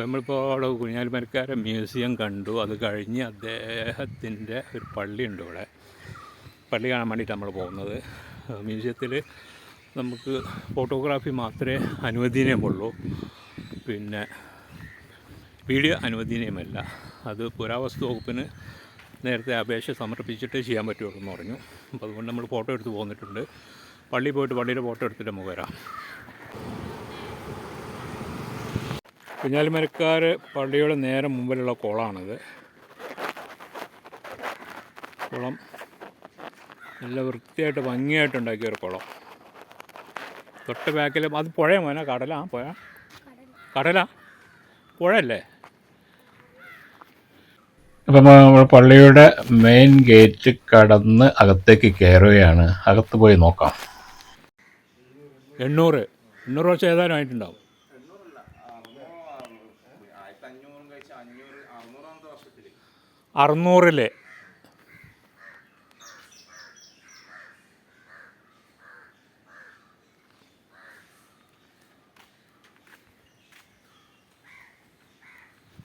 നമ്മളിപ്പോൾ അവിടെ കുഞ്ഞാലിമരക്കാരെ മ്യൂസിയം കണ്ടു. അത് കഴിഞ്ഞ് അദ്ദേഹത്തിന്റെ ഒരു പള്ളിയുണ്ട് ഇവിടെ. പള്ളി കാണാൻ വേണ്ടിയിട്ട് നമ്മൾ പോകുന്നത്. മ്യൂസിയത്തിൽ നമുക്ക് ഫോട്ടോഗ്രാഫി മാത്രമേ അനുവദനീയമുള്ളൂ. പിന്നെ വീഡിയോ അനുവദനീയമല്ല. അത് പുരാവസ്തു വകുപ്പിന് നേരത്തെ അപേക്ഷ സമർപ്പിച്ചിട്ട് ചെയ്യാൻ പറ്റുള്ളൂ എന്ന് പറഞ്ഞു. അപ്പോൾ അതുകൊണ്ട് നമ്മൾ ഫോട്ടോ എടുത്ത് പോന്നിട്ടുണ്ട്. പള്ളി പോയിട്ട് പള്ളിയുടെ ഫോട്ടോ എടുത്തിട്ട് നമുക്ക് വരാം. കുഞ്ഞാലിമരക്കാർ പള്ളിയുടെ നേരെ മുമ്പിലുള്ള കുളമാണിത്. കുളം നല്ല വൃത്തിയായിട്ട് ഭംഗിയായിട്ട് ഉണ്ടാക്കിയ ഒരു കുളം. തൊട്ട് ബാക്കിൽ അത് പുഴ മോന കടലാ പുഴ? കടല? പുഴയല്ലേ? അപ്പം നമ്മൾ പള്ളിയുടെ മെയിൻ ഗേറ്റ് കടന്ന് അകത്തേക്ക് കയറുകയാണ് അകത്ത് പോയി നോക്കാം. എണ്ണൂറ്. എണ്ണൂറ് വർഷം ഏതാനും ആയിട്ടുണ്ടാവും. അറുന്നൂറിലെ.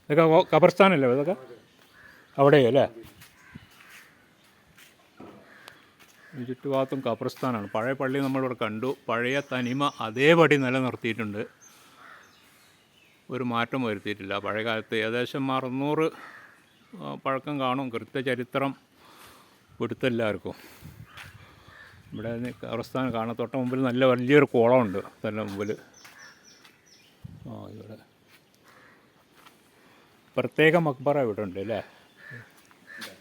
ഇതൊക്കെ ഖബർസ്ഥാനല്ലേ ഇതൊക്കെ? അവിടെയല്ലേ ഈ ചുറ്റുഭാഗത്തും ഖബർസ്ഥാനാണ് പഴയ പള്ളി നമ്മളിവിടെ കണ്ടു. പഴയ തനിമ അതേപടി നിലനിർത്തിയിട്ടുണ്ട്. ഒരു മാറ്റം വരുത്തിയിട്ടില്ല. പഴയകാലത്ത് ഏകദേശം അറുന്നൂറ് പഴക്കം കാണും. കൃത്യചരിത്രം എടുത്തെല്ലാവർക്കും ഇവിടെ ഖബർസ്ഥാൻ കാണാൻ തൊട്ട മുമ്പിൽ നല്ല വലിയൊരു കുളമുണ്ട്. തന്നെ മുമ്പിൽ ആ ഇവിടെ. പ്രത്യേക മക്ബറ ഇവിടെ ഉണ്ട് അല്ലേ?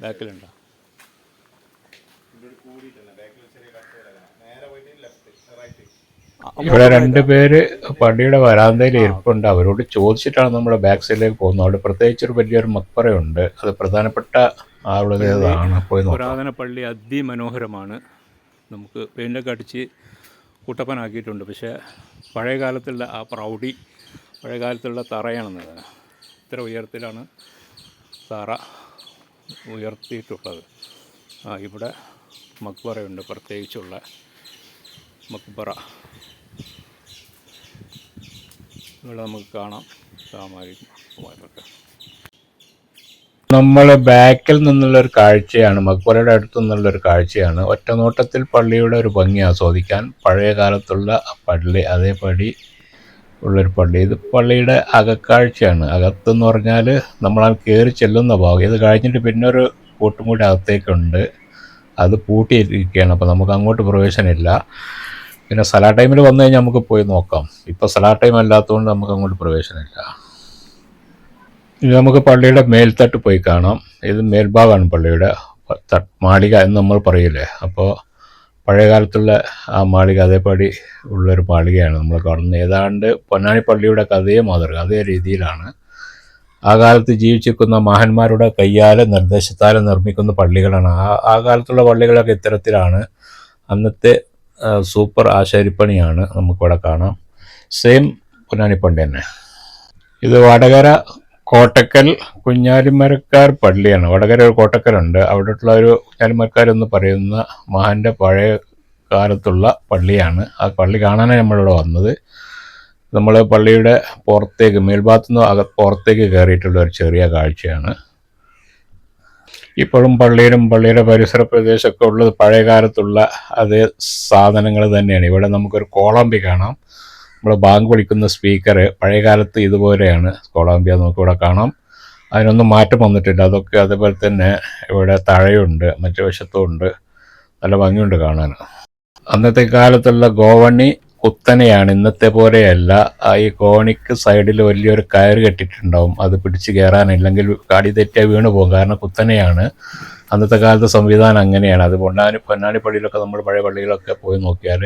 ബാക്കിലുണ്ടോ? ഇവിടെ രണ്ട് പേര് പള്ളിയുടെ വരാന്തയിൽ ഇരിപ്പുണ്ട്. അവരോട് ചോദിച്ചിട്ടാണ് നമ്മൾ ബാക്ക് സൈഡിലേക്ക് പോകുന്നത്. അവിടെ പ്രത്യേകിച്ച് ഒരു വലിയൊരു മക്ബറയുണ്ട് അത് പ്രധാനപ്പെട്ട ആളുടേതാണ്. പോയി പുരാതന പള്ളി അതിമനോഹരമാണ്. നമുക്ക് പെയിന്റൊക്കെ അടിച്ച് കുട്ടപ്പനാക്കിയിട്ടുണ്ട്. പക്ഷേ പഴയ കാലത്തുള്ള ആ പ്രൗഢി പഴയ കാലത്തുള്ള തറയാണെന്നത് ഇത്ര ഉയരത്തിലാണ് തറ ഉയർത്തിയിട്ടുള്ളത്. ആ ഇവിടെ മക്ബറയുണ്ട് പ്രത്യേകിച്ചുള്ള മക്ബറ. ഇവിടെ നമുക്ക് കാണാം സാമാരിക നമ്മൾ ബാക്കിൽ നിന്നുള്ള ഒരു കാഴ്ചയാണ് മക്ബറയുടെ അടുത്തു നിന്നുള്ള ഒരു കാഴ്ചയാണ്. ഒറ്റനോട്ടത്തിൽ പള്ളിയുടെ ഒരു ഭംഗി ആസ്വദിക്കാൻ പഴയ കാലത്തുള്ള പള്ളി അതേപടി ഉള്ളൊരു പള്ളി. ഇത് പള്ളിയുടെ അകക്കാഴ്ചയാണ്. അകത്തെന്ന് പറഞ്ഞാൽ നമ്മൾ ആ കയറി ചെല്ലുന്ന ഭാഗം. ഇത് കഴിഞ്ഞിട്ട് പിന്നെ ഒരു കൂട്ടും കൂടി അകത്തേക്കുണ്ട്. അത് പൂട്ടിയിരിക്കുകയാണ്. അപ്പോൾ നമുക്ക് അങ്ങോട്ട് പ്രവേശനമില്ല. പിന്നെ സലാ ടൈമിൽ വന്നു കഴിഞ്ഞാൽ നമുക്ക് പോയി നോക്കാം. ഇപ്പോൾ സലാ ടൈം അല്ലാത്തതുകൊണ്ട് നമുക്ക് അങ്ങോട്ട് പ്രവേശനമില്ല. ഇത് നമുക്ക് പള്ളിയുടെ മേൽത്തട്ട് പോയി കാണാം. ഇത് മേൽഭാഗമാണ് പള്ളിയുടെ. മാളിക എന്ന് നമ്മൾ പറയില്ലേ? അപ്പോൾ പഴയ കാലത്തുള്ള ആ മാളിക അതേപടി ഉള്ളൊരു മാളികയാണ് നമ്മൾ കാണുന്നത്. ഏതാണ്ട് പൊന്നാനി പള്ളിയുടെ കഥയെ മാതൃക അതേ രീതിയിലാണ്. ആ കാലത്ത് ജീവിച്ചിരിക്കുന്ന മഹാന്മാരുടെ കയ്യാലെ നിർദ്ദേശത്താലെ നിർമ്മിക്കുന്ന പള്ളികളാണ്. ആ ആ കാലത്തുള്ള പള്ളികളൊക്കെ ഇത്തരത്തിലാണ്. അന്നത്തെ സൂപ്പർ ആശാരിപ്പണിയാണ് നമുക്കിവിടെ കാണാം. സെയിം പൊന്നാനിപ്പള്ളി തന്നെ. ഇത് വടകര കോട്ടക്കൽ കുഞ്ഞാലിമരക്കാർ പള്ളിയാണ്. വടകര ഒരു കോട്ടക്കലുണ്ട്. അവിടെയുള്ള ഒരു കുഞ്ഞാലിമരക്കാരെന്ന് പറയുന്ന മഹാന്റെ പഴയ കാലത്തുള്ള പള്ളിയാണ്. ആ പള്ളി കാണാനാണ് നമ്മളിവിടെ വന്നത്. നമ്മൾ പള്ളിയുടെ പുറത്തേക്ക് മേൽഭാഗത്തുനിന്ന് അകത്ത് അക പുറത്തേക്ക് കയറിയിട്ടുള്ള ഒരു ചെറിയ കാഴ്ചയാണ്. ഇപ്പോഴും പള്ളിയിലും പള്ളിയുടെ പരിസര പ്രദേശമൊക്കെ ഉള്ളത് പഴയ കാലത്തുള്ള അതേ സാധനങ്ങൾ തന്നെയാണ്. ഇവിടെ നമുക്കൊരു കോളാമ്പി കാണാം. നമ്മൾ ബാങ്ക് വിളിക്കുന്ന സ്പീക്കർ പഴയ കാലത്ത് ഇതുപോലെയാണ്. കോളാമ്പിയ നമുക്കിവിടെ കാണാം. അതിനൊന്നും മാറ്റം വന്നിട്ടില്ല. അതൊക്കെ അതേപോലെ തന്നെ ഇവിടെ തഴയുണ്ട് മറ്റു വശത്തും ഉണ്ട്. നല്ല ഭംഗിയുണ്ട് കാണാൻ. അന്നത്തെ കാലത്തുള്ള ഗോവണി കുത്തനെയാണ് ഇന്നത്തെ പോലെയല്ല. ഈ കോണിക്ക് സൈഡിൽ വലിയൊരു കയറ് കെട്ടിയിട്ടുണ്ടാവും അത് പിടിച്ച് കയറാനില്ലെങ്കിൽ കാടി തെറ്റിയാൽ വീണ് പോകും. കാരണം കുത്തനെയാണ് അന്നത്തെ കാലത്തെ സംവിധാനം അങ്ങനെയാണ്. അത് പൊന്നാനി പൊന്നാനി പള്ളിയിലൊക്കെ നമ്മൾ പഴയ പള്ളികളൊക്കെ പോയി നോക്കിയാൽ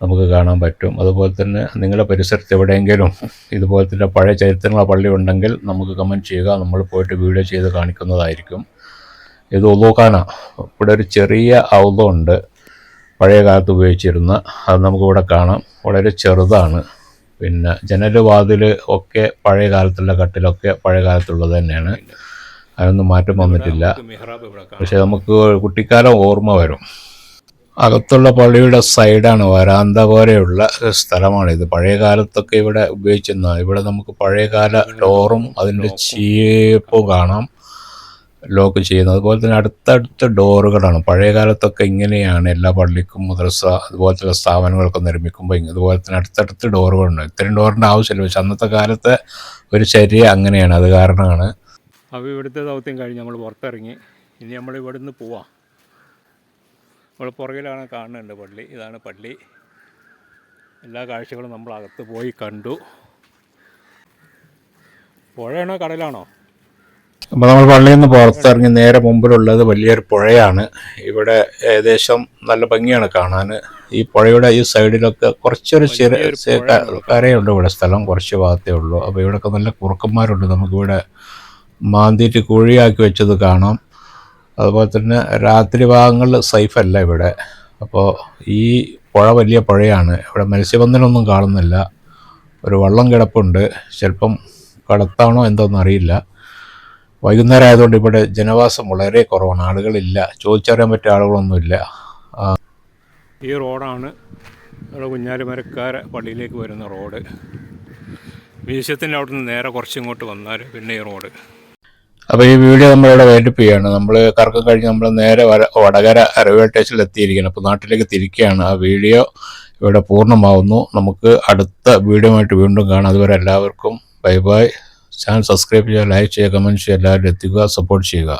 നമുക്ക് കാണാൻ പറ്റും. അതുപോലെ തന്നെ നിങ്ങളുടെ പരിസരത്ത് എവിടെയെങ്കിലും ഇതുപോലെ തന്നെ പഴയ ചരിത്രമുള്ള പള്ളി ഉണ്ടെങ്കിൽ നമുക്ക് കമന്റ് ചെയ്യുക. നമ്മൾ പോയിട്ട് വീഡിയോ ചെയ്ത് കാണിക്കുന്നതായിരിക്കും. ഇത് ഉദോഖാന ഇവിടെ ഒരു ചെറിയ ഔതമുണ്ട് പഴയ കാലത്ത് ഉപയോഗിച്ചിരുന്ന അത് നമുക്കിവിടെ കാണാം. വളരെ ചെറുതാണ്. പിന്നെ ജനൽ വാതിൽ ഒക്കെ പഴയ കാലത്തുള്ള കട്ടിലൊക്കെ പഴയ കാലത്തുള്ളത് തന്നെയാണ്. അതൊന്നും മാറ്റം വന്നിട്ടില്ല. പക്ഷെ നമുക്ക് കുട്ടിക്കാലം ഓർമ്മ വരും. അകത്തുള്ള പള്ളിയുടെ സൈഡാണ് വരാന്ത പോലെയുള്ള സ്ഥലമാണിത് പഴയ കാലത്തൊക്കെ ഇവിടെ ഉപയോഗിച്ചിരുന്ന ഇവിടെ നമുക്ക് പഴയകാല ഡോറും അതിന്റെ ചീപ്പും കാണാം. ലോക്ക് ചെയ്യുന്നത്. അതുപോലെ തന്നെ അടുത്തടുത്ത ഡോറുകളാണ്. പഴയ കാലത്തൊക്കെ ഇങ്ങനെയാണ് എല്ലാ പള്ളിക്കും മദ്രസ അതുപോലത്തെ സ്ഥാപനങ്ങളൊക്കെ നിർമ്മിക്കുമ്പോൾ അതുപോലെ തന്നെ അടുത്തടുത്ത ഡോറുകളുണ്ട്. ഇത്രയും ഡോറിന്റെ ആവശ്യമില്ല. പക്ഷെ അന്നത്തെ കാലത്തെ ഒരു ചര്യ അങ്ങനെയാണ്. അത് കാരണമാണ്. അപ്പോൾ ഇവിടുത്തെ ദൗത്യം കഴിഞ്ഞ് നമ്മൾ പുറത്തിറങ്ങി. ഇനി നമ്മൾ ഇവിടുന്ന് പോവാം. നമ്മൾ പുറകിലാണ് കാണുന്നുണ്ട് പള്ളി. ഇതാണ് പള്ളി. എല്ലാ കാഴ്ചകളും നമ്മൾ അകത്ത് പോയി കണ്ടു. പുഴയാണോ കടലാണോ? അപ്പോൾ നമ്മൾ പള്ളിയിൽ നിന്ന് പുറത്തിറങ്ങി നേരെ മുമ്പിലുള്ളത് വലിയൊരു പുഴയാണ്. ഇവിടെ ഏകദേശം നല്ല ഭംഗിയാണ് കാണാൻ. ഈ പുഴയുടെ ഈ സൈഡിലൊക്കെ കുറച്ചൊരു ചെറിയ കരയുണ്ട് ഇവിടെ സ്ഥലം കുറച്ച് ഭാഗത്തേ ഉള്ളൂ. അപ്പോൾ ഇവിടെയൊക്കെ നല്ല കുറുക്കന്മാരുണ്ട്. നമുക്കിവിടെ മാന്തിയിട്ട് കുഴിയാക്കി വെച്ചത് കാണാം. അതുപോലെ തന്നെ രാത്രി ഭാഗങ്ങളിൽ സേഫല്ല ഇവിടെ. അപ്പോൾ ഈ പുഴ വലിയ പുഴയാണ്. ഇവിടെ മത്സ്യബന്ധനമൊന്നും കാണുന്നില്ല. ഒരു വള്ളം കിടപ്പുണ്ട്. ചിലപ്പം കടത്താണോ എന്തോന്നും അറിയില്ല വൈകുന്നേരം ആയതുകൊണ്ട് ഇവിടെ ജനവാസം വളരെ കുറവാണ്. ആളുകളില്ല. ചോദിച്ചറിയാൻ പറ്റിയ ആളുകളൊന്നുമില്ല. ഈ റോഡാണ് ഇവിടെ കുഞ്ഞാലിമരക്കാര പള്ളിയിലേക്ക് വരുന്ന റോഡ്. മ്യൂസിയത്തിന്റെ അവിടെ നിന്ന് നേരെ കുറച്ചിങ്ങോട്ട് വന്നാൽ പിന്നെ ഈ റോഡ്. അപ്പോൾ ഈ വീഡിയോ നമ്മളിവിടെ വൈൻഡപ്പ് ചെയ്യാണ്. നമ്മൾ കറക്കം കഴിഞ്ഞ് നമ്മൾ നേരെ വടകര റെയിൽവേ സ്റ്റേഷനിൽ എത്തിയിരിക്കുകയാണ്. അപ്പോൾ നാട്ടിലേക്ക് തിരിക്കുകയാണ്. ആ വീഡിയോ ഇവിടെ പൂർണമാവുന്നു. നമുക്ക് അടുത്ത വീഡിയോ ആയിട്ട് വീണ്ടും കാണാം. അതുവരെ എല്ലാവർക്കും ബൈ ബൈ. ചാനൽ സബ്സ്ക്രൈബ് ചെയ്യുക ലൈക്ക് ചെയ്യുക കമന്റ് ചെയ്യുക എല്ലാവരും എത്തിക്കുക സപ്പോർട്ട് ചെയ്യുക.